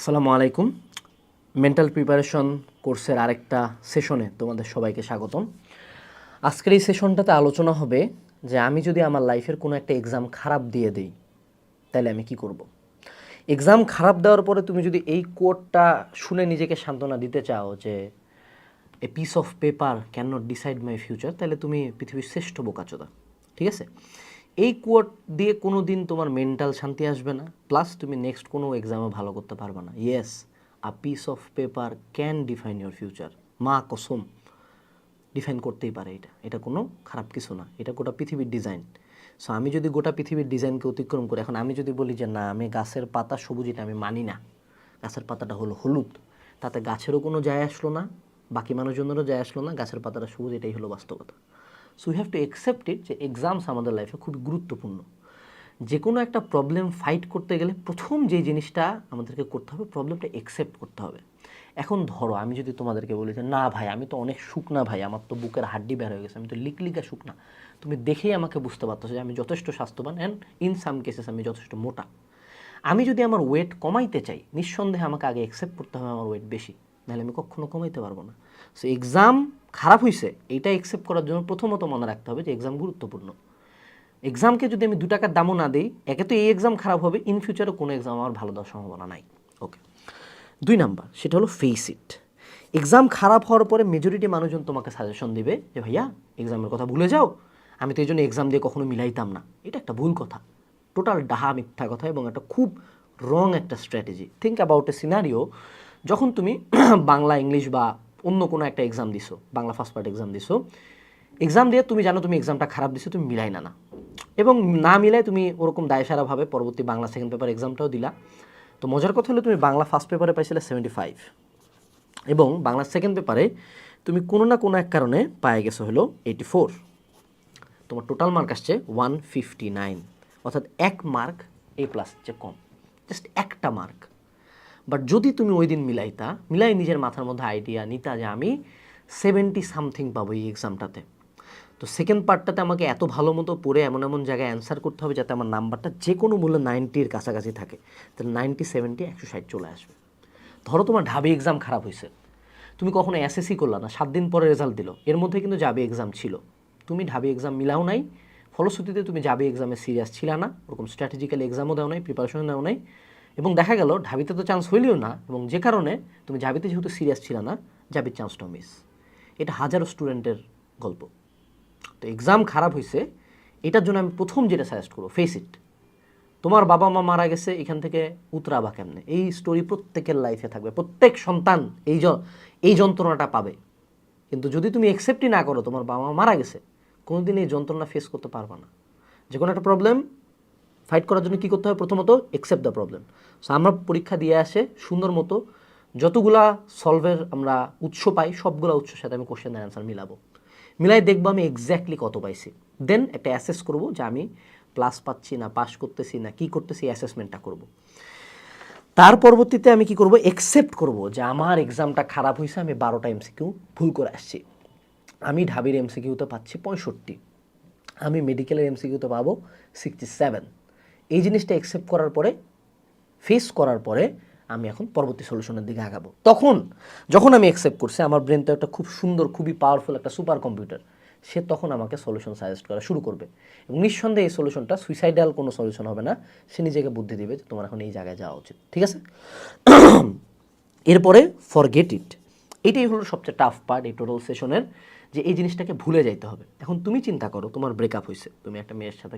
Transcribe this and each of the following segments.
আসসালামু আলাইকুম। Mental preparation কোর্সের আরেকটা সেশনে তোমাদের সবাইকে স্বাগতম। আজকের এই সেশনটাতে আলোচনা হবে যে আমি যদি আমার লাইফের কোনো একটা এক্সাম খারাপ দিয়ে দিই, তাহলে আমি কি করব। এক্সাম খারাপ দেওয়ার পরে তুমি যদি এই কোডটা শুনে নিজেকে সান্ত্বনা দিতে চাও যে a piece of paper can not decide my future তাহলে তুমি পৃথিবীর শ্রেষ্ঠ বোকাচোদা, ঠিক আছে? এই কোয়াট দিয়ে কোনো দিন তোমার মেন্টাল শান্তি আসবে না। প্লাস তুমি নেক্সট কোনো এক্সামে ভালো করতে পারবে না। Yes a piece of paper can define your future মা কসম ডিফাইন করতেই পারে এটা। এটা কোনো খারাপ কিছু না। এটা গোটা পৃথিবীর ডিজাইন সো আমি যদি গোটা পৃথিবীর ডিজাইনকে অতিক্রম করি, এখন আমি যদি বলি যে, না, আমি গাছের পাতা সবুজ এটা আমি মানি না। গাছের পাতাটা হলো হলুদ। তাতে গাছেরও কোনো যায় আসলো না, বাকি মানুষজনেরও যায় আসলো না, গাছের পাতাটা সবুজ এটাই হলো বাস্তবতা। So we have to accept it যে এক্সামস আমাদের লাইফে খুব গুরুত্বপূর্ণ। যে কোনো একটা প্রবলেম ফাইট করতে গেলে প্রথম যে জিনিসটা আমাদেরকে করতে হবে প্রবলেমটা অ্যাকসেপ্ট করতে হবে। এখন ধরো, আমি যদি তোমাদেরকে বলি যে, না ভাই, আমি তো অনেক শুকনা ভাই, আমার তো বুকের হাড্ডি বের হয়ে গেছে, আমি তো লিকলিকা শুকনা। তুমি দেখেই আমাকে বুঝতে পারতো যে আমি যথেষ্ট স্বাস্থ্যবান অ্যান্ড ইন সাম কেসেস আমি যথেষ্ট মোটা। আমি যদি আমার ওয়েট কমাইতে চাই, নিঃসন্দেহে আমাকে আগে অ্যাকসেপ্ট করতে হবে আমার ওয়েট বেশি। নাহলে আমি কখনো কমাইতে পারব না। সো এক্সাম খারাপ হয়েছে এটা অ্যাকসেপ্ট করার জন্য প্রথমত মনে রাখতে হবে যে এক্সাম গুরুত্বপূর্ণ। এক্সামকে যদি আমি দু টাকার দামও না দিই, একে তো এই এক্সাম খারাপ হবে ইন ফিউচারে কোনো এক্সাম আমার ভালো দেওয়ার সম্ভাবনা নাই। ওকে দুই নাম্বার, সেটা হলো ফেস ইট এক্সাম খারাপ হওয়ার পরে মেজরিটি মানুষজন তোমাকে সাজেশন দিবে যে, ভাইয়া এক্সামের কথা ভুলে যাও। আমি তো এই জন্য এক্সাম দিয়ে কখনো মিলাইতাম না। এটা একটা ভুল কথা। টোটাল ডাহা মিথ্যা কথা এবং একটা খুব রং একটা strategy think about a scenario যখন তুমি বাংলা, ইংলিশ বা অন্য কোনো একটা এক্সাম দিছো, বাংলা ফার্স্ট পার্ট এক্সাম দিছো। এক্সাম দিয়ে তুমি জানো তুমি এক্সামটা খারাপ দিছো, তুমি মিলাই না না। এবং না মিলাই তুমি ওরকম দায়সারাভাবে পরবর্তী বাংলা সেকেন্ড পেপার এক্সামটাও দিলা। তো মজার কথা হলো তুমি বাংলা ফার্স্ট পেপারে পাইছিলে সেভেন্টি ফাইভ এবং বাংলা সেকেন্ড পেপারে তুমি কোনো না কোনো এক কারণে পায়ে গেছো হলো এইটি ফোর তোমার টোটাল মার্ক আসছে ওয়ান ফিফটি নাইন অর্থাৎ এক মার্ক এ প্লাস হচ্ছে কম। জাস্ট একটা মার্ক বাট যদি তুমি ওই দিন মিলাইতা, মিলাই নিজের মাথার মধ্যে আইডিয়া নিতা যে আমি সেভেন্টি সামথিং পাবো এই এক্সামটাতে তো সেকেন্ড পার্টটাতে আমাকে এত ভালো মতো পড়ে এমন এমন জায়গায় অ্যান্সার করতে হবে যাতে আমার নাম্বারটা যে কোনো মূল্যে নাইনটির কাছাকাছি থাকে। তাহলে নাইনটি সেভেন্টি একশো ষাট চলে আসবে। ধরো তোমার ঢাবি এক্সাম খারাপ হয়েছে তুমি কখনো এসএসসি করলা না, সাত দিন পরে রেজাল্ট দিল। এর মধ্যে কিন্তু যাবে এক্সাম ছিল। তুমি ঢাবি এক্সাম মিলাও নাই। ফলশ্রুতিতে তুমি যাবে এক্সামে সিরিয়াস ছিল না। ওরকম স্ট্র্যাটেজিক্যাল এক্সামও দেওয়া নাই প্রিপারেশনও নেওয়া নাই। এবং দেখা গেল ঢাবিতে তো চান্স হইলেও না এবং যে কারণে তুমি জাবিতে যেহেতু সিরিয়াস ছিল না জাবির চান্সটাও মিস এটা হাজারো স্টুডেন্টের গল্প। তো এক্সাম খারাপ হয়েছে এটার জন্য আমি প্রথম যেটা সাজেস্ট করব ফেস ইট তোমার বাবা মা মারা গেছে, এখান থেকে উতরাবা কেমনে? এই স্টোরি প্রত্যেকের লাইফে থাকবে, প্রত্যেক সন্তান এই য, এই যন্ত্রণাটা পাবে। কিন্তু যদি তুমি অ্যাকসেপ্টই না করো, তোমার বাবা মা মারা গেছে, কোনোদিন এই যন্ত্রণা ফেস করতে পারবা না। যে কোনো একটা প্রবলেম ফাইট করার জন্য কী করতে হবে? প্রথমত অ্যাকসেপ্ট দ্য প্রবলেম সো আমরা পরীক্ষা দিয়ে আসে, সুন্দর মতো যতগুলা সলভের আমরা উৎস পাই, সবগুলা উৎসের সাথে আমি কোশ্চেনের অ্যান্সার মিলাবো। মিলাই দেখব আমি এক্স্যাক্টলি কত পাইছি। দেন একটা অ্যাসেস করব যে আমি প্লাস পাচ্ছি না পাস করতেছি না, কি করতেছি অ্যাসেসমেন্টটা করব। তার পরবর্তীতে আমি কি করব? একসেপ্ট করব যে আমার এক্সামটা খারাপ হয়েছে আমি বারোটা এমসিকিউ ভুল করে আসছি। আমি ঢাবির এমসিকিউতে পাচ্ছি পঁয়ষট্টি। আমি মেডিকেলের এমসিকিউতে পাবো সিক্সটি সেভেন এই জিনিসটা অ্যাকসেপ্ট করার পরে ফেস করার পরে আমি এখন পরবর্তী সলিউশনের দিকে আগাবো। তখন যখন আমি অ্যাকসেপ্ট করছি, আমার ব্রেন তো একটা খুব সুন্দর, খুবই পাওয়ারফুল একটা সুপার কম্পিউটার সে তখন আমাকে সলিউশন সাজেস্ট করা শুরু করবে। এবং নিঃসন্দেহে এই সলিউশনটা সুইসাইডাল কোনো সলিউশন হবে না, সে নিজেকে বুদ্ধি দিবে যে তোমার এখন এই জায়গায় যাওয়া উচিত। ঠিক আছে? এরপরে ফরগেট ইট এটাই হলো সবচেয়ে টাফ পার্ট এই টোটাল সেশনের যে এই জিনিসটাকে ভুলে যাইতে হবে। এখন তুমি চিন্তা করো, তোমার ব্রেকআপ হয়েছে তুমি একটা মেয়ের সাথে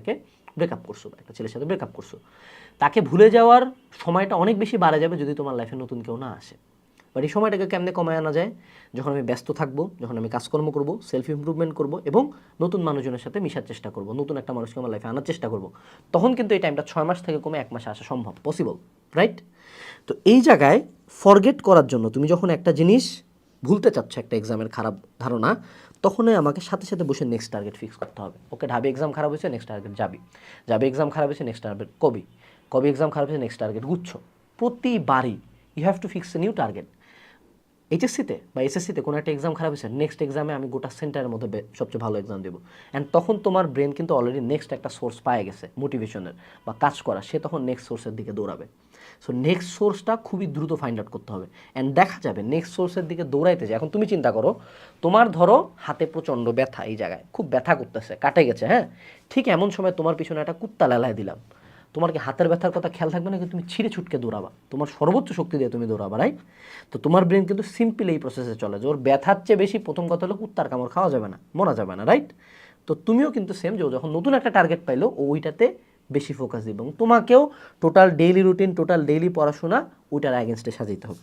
ব্রেকআপ করছ, একটা ছেলের সাথে ব্রেকআপ করছ। তাকে ভুলে যাওয়ার সময়টা অনেক বেশি বাড়ে যাবে যদি তোমার লাইফে নতুন কেউ না আসে। বাট এই সময়টাকে কেমনে কমায় আনা যায়? যখন আমি ব্যস্ত থাকব, যখন আমি কাজকর্ম করব সেলফ ইমপ্রুভমেন্ট করব এবং নতুন মানুষজনের সাথে মিশার চেষ্টা করব, নতুন একটা মানুষকে আমার লাইফে আনার চেষ্টা করব, তখন কিন্তু এই টাইমটা ছয় মাস থেকে কমে এক মাসে আসা সম্ভব পসিবল রাইট তো এই জায়গায় ফরগেট করার জন্য তুমি যখন একটা জিনিস ভুলতে চাচ্ছ একটা এক্সামের খারাপ ধারণা, তখনই আমাকে সাথে সাথে বসে নেক্সট টার্গেট ফিক্স করতে হবে। ওকে, ঢাবি এক্সাম খারাপ হয়েছে নেক্সট টার্গেট যাবি। যাবি এক্সাম খারাপ হয়েছে নেক্সট টার্গেট কবি। কবি এক্সাম খারাপ হয়েছে নেক্সট টার্গেট গুচ্ছ। প্রতিবারই you have to fix a new target এইচএসসিতে বা এসএসসিতে কোনো একটা এক্সাম খারাপ হয়েছে নেক্সট এক্সামে আমি গোটা সেন্টারের মধ্যে সবচেয়ে ভালো এক্সাম দেবো। অ্যান্ড তখন তোমার ব্রেন কিন্তু অলরেডি নেক্সট একটা সোর্স পায়ে গেছে মোটিভেশনের বা কাজ করা, সে তখন নেক্সট সোর্সের দিকে দৌড়াবে। সো নেক্সট সোর্সটা খুবই দ্রুত ফাইন্ড আউট করতে হবে। অ্যান্ড দেখা যাবে নেক্সট সোর্সের দিকে দৌড়াইতে যে, এখন তুমি চিন্তা করো, তোমার ধরো হাতে প্রচণ্ড ব্যথা এই জায়গায়, খুব ব্যথা করতেছে, কাটে গেছে হ্যাঁ? ঠিক এমন সময় তোমার পিছনে একটা কুত্তা লেলায় দিলাম। তোমার কি হাতের ব্যথার কথা খেয়াল থাকবে না তুমি ছিঁড়ে ছুটকে দৌড়াবা। তোমার সর্বোচ্চ শক্তি দিয়ে তুমি দৌড়াবা রাইট তো তোমার ব্রেন কিন্তু সিম্পল এই প্রসেসে চলে যে ওর ব্যথার চেয়ে বেশি প্রথম কথা হলো কুত্তার কামড় খাওয়া যাবে না, মরা যাবে না রাইট তো তুমিও কিন্তু সেম যে যখন নতুন একটা টার্গেট পাইলো ওইটাতে বেশি ফোকাস দিবে। এবং তোমাকেও total daily routine total daily পড়াশোনা ওইটার অ্যাগেনস্টে সাজাইতে হবে।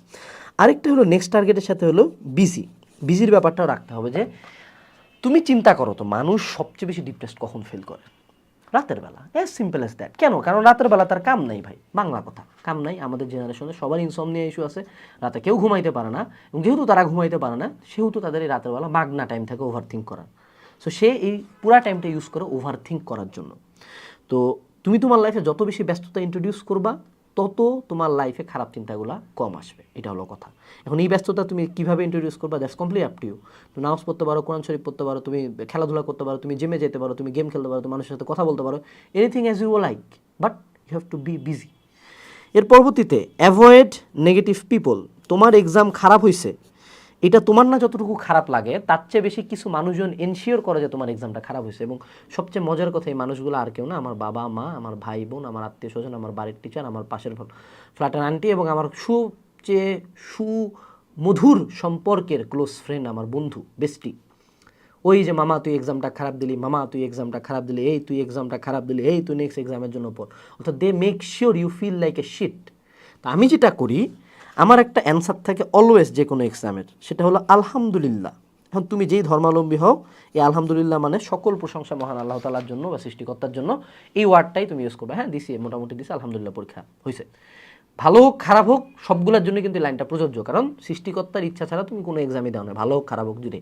আরেকটা হলো নেক্সট টার্গেটের সাথে হলো বিজি বিজির ব্যাপারটাও রাখতে হবে যে, তুমি চিন্তা করো তো, মানুষ সবচেয়ে বেশি ডিপ্রেসড কখন ফিল করে? রাতের বেলা এ সিম্পল এস দ্যাট কেন? কারণ রাতের বেলা তার কাম নাই ভাই, বাংলা কথা। কাম নাই, আমাদের জেনারেশনে সবার ইনসমনিয়া ইস্যু আছে, রাতে কেউ ঘুমাইতে পারে না, এবং যেহেতু তারা ঘুমাইতে পারে না, সেহেতু তাদের এই রাতের বেলা মাগনা টাইম থাকে ওভার থিঙ্ক করার। সো সে এই পুরা টাইমটা ইউজ করে ওভার থিঙ্ক করার জন্য। তো, তুমি তোমার লাইফে যত বেশি ব্যস্ততা ইন্ট্রোডিউস করবা তত তোমার লাইফে খারাপ চিন্তাগুলো কম আসবে, এটা হলো কথা। এখন এই ব্যস্ততা তুমি কীভাবে ইন্ট্রোডিউস করবা that's complete up to you তুমি নামাজ পড়তে পারো, কোরআন শরীফ পড়তে পারো, তুমি খেলাধুলা করতে পারো, তুমি জিমে যেতে পারো, তুমি গেম খেলতে পারো তুমি মানুষের সাথে কথা বলতে পারো anything as you like but you have to be busy এর পরবর্তীতে অ্যাভয়েড নেগেটিভ পিপল তোমার এক্সাম খারাপ হয়েছে এটা তোমার না যতটুকু খারাপ লাগে, তার চেয়ে বেশি কিছু মানুষজন এনশিওর করে যে তোমার এক্সামটা খারাপ হয়েছে। এবং সবচেয়ে মজার কথা, এই মানুষগুলো আর কেউ না, আমার বাবা, মা, আমার ভাই বোন আমার আত্মীয় স্বজন আমার বাড়ির টিচার আমার পাশের ফ্ল্যাটের আন্টি এবং আমার সবচেয়ে সুমধুর সম্পর্কের ক্লোজ ফ্রেন্ড আমার বন্ধু বেস্টি ওই যে, মামা, তুই এক্সামটা খারাপ দিলি, মামা, তুই এক্সামটা খারাপ দিলি, এই তুই এক্সামটা খারাপ দিলি, এই তুই নেক্সট এক্সামের জন্য পড়। অর্থাৎ they make sure you feel like a shit তা আমি যেটা করি আমার একটা অ্যান্সার থাকে অলওয়েজ যে কোনো এক্সামের, সেটা হলো আলহামদুলিল্লাহ। এখন তুমি যেই ধর্মাবলম্বী হও, এই আলহামদুলিল্লাহ মানে সকল প্রশংসা মহান আল্লাহ তালার জন্য বা সৃষ্টিকর্তার জন্য এই ওয়ার্ডটাই তুমি ইউজ করবে। হ্যাঁ দিছি মোটামুটি দিছি আলহামদুলিল্লাহ পরীক্ষা হয়েছে ভালো হোক, খারাপ হোক, সবগুলোর জন্য কিন্তু লাইনটা প্রযোজ্য। কারণ সৃষ্টিকর্তার ইচ্ছা ছাড়া তুমি কোনো এক্সামই দাও না, ভালো হোক, খারাপ হোক, যদি।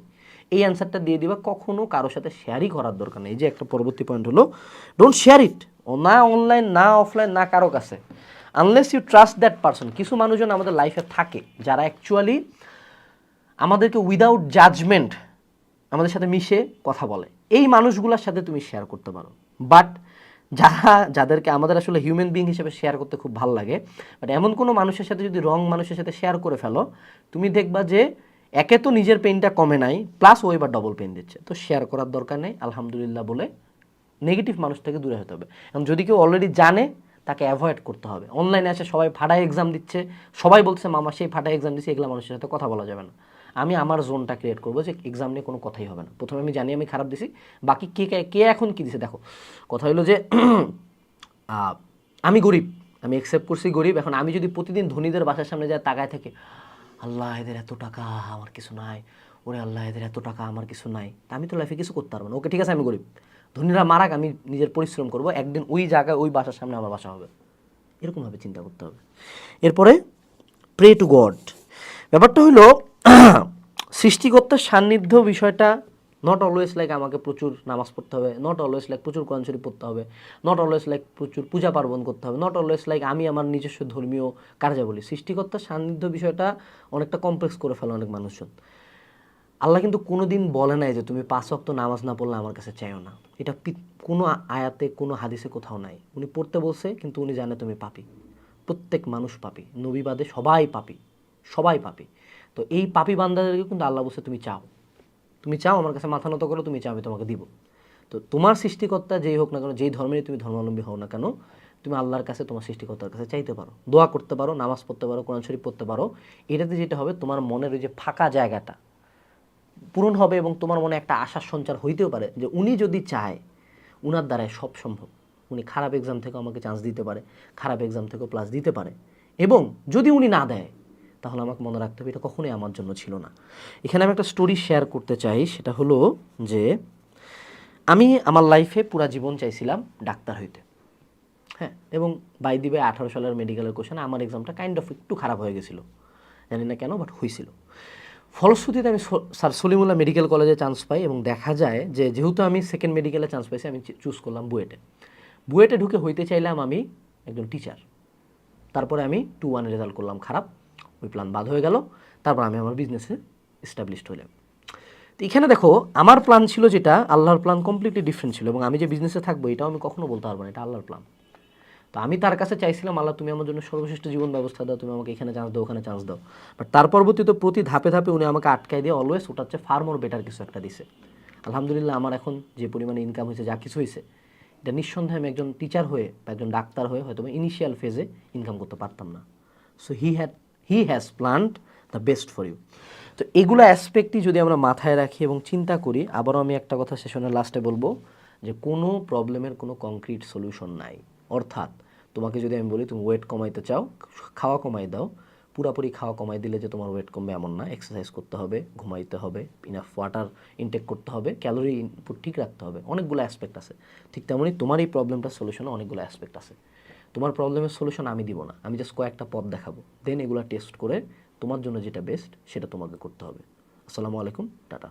এই অ্যান্সারটা দিয়ে দিবা, কখনো কারোর সাথে শেয়ারই করার দরকার নেই। এই যে একটা পরবর্তী পয়েন্ট হলো ডোন্ট শেয়ার ইট ও না অনলাইন না অফলাইন না কারও কাছে। Unless you trust that person কিছু মানুষজন আমাদের লাইফে থাকে যারা অ্যাকচুয়ালি আমাদেরকে উইদাউট জাজমেন্ট আমাদের সাথে মিশে কথা বলে। এই মানুষগুলোর সাথে তুমি শেয়ার করতে পারো। বাট যারা, যাদেরকে আমাদের আসলে হিউম্যান বিং হিসেবে শেয়ার করতে খুব ভালো লাগে বাট এমন কোনো মানুষের সাথে যদি রং মানুষের সাথে শেয়ার করে ফেলো, তুমি দেখবা যে একে তো নিজের পেনটা কমে নাই প্লাস ও এবার ডবল পেন দিচ্ছে। তো শেয়ার করার দরকার নেই, আলহামদুলিল্লাহ বলে নেগেটিভ মানুষ থেকে দূরে হতে হবে। এবং যদি কেউ অলরেডি জানে তাকে অ্যাভয়েড করতে হবে। অনলাইনে এসে সবাই ফাটায় এক্সাম দিচ্ছে, সবাই বলছে, মামা, সেই ফাটায় এক্সাম দিচ্ছে এগুলো মানুষের সাথে কথা বলা যাবে না। আমি আমার জোনটা ক্রিয়েট করব যে এক্সাম নিয়ে কোনো কথাই হবে না। প্রথমে আমি জানি আমি খারাপ দিছি, বাকি কে কে এখন কী দিছে? দেখো, কথা হলো যে আমি গরিব, আমি অ্যাকসেপ্ট করছি গরিব, এখন আমি যদি প্রতিদিন ধনীদের বাসার সামনে যায় তাকায় থাকে, আল্লাহ, এদের এত টাকা, আমার কিছু নাই। ওরে আল্লাহ, এদের এত টাকা, আমার কিছু নাই। আমি তো লাইফে কিছু করতে পারব না। ওকে, ঠিক আছে, আমি গরিব। ধনীরা মারাক আমি নিজের পরিশ্রম করব, একদিন ওই জায়গায় ওই বাসার সামনে আমার বাসা হবে। এরকমভাবে চিন্তা করতে হবে। এরপরে প্রে টু গড ব্যাপারটা হলো সৃষ্টিকর্তার সান্নিধ্য বিষয়টা নট অলওয়েজ লাইক আমাকে প্রচুর নামাজ পড়তে হবে নট অলওয়েজ লাইক প্রচুর কোরআন পড়তে হবে নট অলওয়েজ লাইক প্রচুর পূজা পার্বণ করতে হবে নট অলওয়েজ লাইক আমি আমার নিজস্ব ধর্মীয় কার্যাবলী। সৃষ্টিকর্তার সান্নিধ্য বিষয়টা অনেকটা কমপ্লেক্স করে ফেলে অনেক মানুষজন। আল্লাহ কিন্তু কোনোদিন বলে নাই যে তুমি পাঁচ অক্ত নামাজ না পড়লে আমার কাছে চাইও না। এটা কোনো আয়াতে, কোনো হাদিসে কোথাও নাই। উনি পড়তে বলছে, কিন্তু উনি জানে তুমি পাপি। প্রত্যেক মানুষ পাপি। নবীবাদে সবাই পাপি। সবাই পাপি। তো এই পাপি বান্দাদেরকে কিন্তু আল্লাহ বলছে, তুমি চাও। তুমি চাও, আমার কাছে মাথা নত করো, তুমি চাও, আমি তোমাকে দিব। তো তোমার সৃষ্টিকর্তা যেই হোক না কেন, যেই ধর্মেরই তুমি ধর্মাবলম্বী হও না কেন, তুমি আল্লাহর কাছে, তোমার সৃষ্টিকর্তার কাছে চাইতে পারো। দোয়া করতে পারো, নামাজ পড়তে পারো, কোরআন শরীফ পড়তে পারো। এটাতে যেটা হবে, তোমার মনের ওই যে ফাঁকা জায়গাটা। পূরণ হবে এবং তোমার মনে একটা আশার সঞ্চার হইতেও পারে যে উনি যদি চায়, উনার দ্বারাই সব সম্ভব। উনি খারাপ এক্সাম থেকেও আমাকে চান্স দিতে পারে, খারাপ এক্সাম থেকেও প্লাস দিতে পারে। এবং যদি উনি না দেয়, তাহলে আমাকে মনে রাখতে হবে এটা কখনোই আমার জন্য ছিল না। এখানে আমি একটা স্টোরি শেয়ার করতে চাই, সেটা হলো যে আমি আমার লাইফে পুরা জীবন চাইছিলাম ডাক্তার হইতে। হ্যাঁ এবং বাই দিবে আঠারো সালের মেডিকেলের কোশ্চেন আমার এক্সামটা কাইন্ড অফ একটু খারাপ হয়ে গেছিল। জানি না কেন বাট হয়েছিল ফলশ্রুতিতে আমি স্যার সলিমুল্লাহ মেডিকেল কলেজে চান্স পাই এবং দেখা যায় যে যেহেতু আমি সেকেন্ড মেডিকেলে চান্স পাইছি, আমি চুজ করলাম বুয়েটে। বুয়েটে ঢুকে হইতে চাইলাম আমি একজন টিচার তারপরে আমি টু ওয়ানে রেজাল্ট করলাম, খারাপ। ওই প্ল্যান বাদ হয়ে গেল। তারপর আমি আমার বিজনেসে এস্টাবলিশড হলাম তো এখানে দেখো, আমার প্ল্যান ছিল যেটা, আল্লাহর প্ল্যান কমপ্লিটলি ডিফারেন্ট ছিল এবং আমি যে বিজনেসে থাকব, এটাও আমি কখনো বলতে পারব না, এটা আল্লাহর প্ল্যান তো আমি তার কাছে চাইছিলাম, আল্লাহ, তুমি আমার জন্য সর্বশ্রেষ্ঠ জীবন ব্যবস্থা দাও, তুমি আমাকে এখানে চান্স দাও, ওখানে চান্স দাও। বাট তার পরবর্তীতে প্রতি ধাপে ধাপে উনি আমাকে আটকায় দিয়ে অলওয়েজ ওটা হচ্ছে ফার মোর বেটার কিছু একটা দিছে। আলহামদুলিল্লাহ, আমার এখন যে পরিমাণে ইনকাম হয়েছে, যা কিছু হয়েছে, এটা নিঃসন্দেহে আমি একজন টিচার হয়ে বা একজন ডাক্তার হয়ে হয়তো ইনিশিয়াল ফেজে ইনকাম করতে পারতাম না। So he had he has planned the best for you তো এগুলো অ্যাসপেক্টই যদি আমরা মাথায় রাখি এবং চিন্তা করি, আবারও আমি একটা কথা সেশনের লাস্টে বলব যে কোনো প্রবলেমের কোনো কংক্রিট সলিউশন নাই। অর্থাৎ তোমাকে যদি আমি বলি তুমি ওয়েট কমাইতে চাও, খাওয়া কমাই দাও, পুরাপুরি খাওয়া কমাই দিলে যে তোমার ওয়েট কমবে এমন না। এক্সারসাইজ করতে হবে, ঘুমাইতে হবে ইনাফ ওয়াটার ইনটেক করতে হবে ক্যালোরি ইনপুট ঠিক রাখতে হবে, অনেকগুলো অ্যাসপেক্ট আছে। ঠিক তেমনই তোমার এই প্রবলেমটার সলিউশনে অনেকগুলো অ্যাসপেক্ট আছে। তোমার প্রবলেমের সলিউশন আমি দিব না, আমি জাস্ট কয়েকটা পথ দেখাবো। দেন এগুলো টেস্ট করে তোমার জন্য যেটা বেস্ট সেটা তোমাকে করতে হবে। আসসালামু আলাইকুম, টাটা।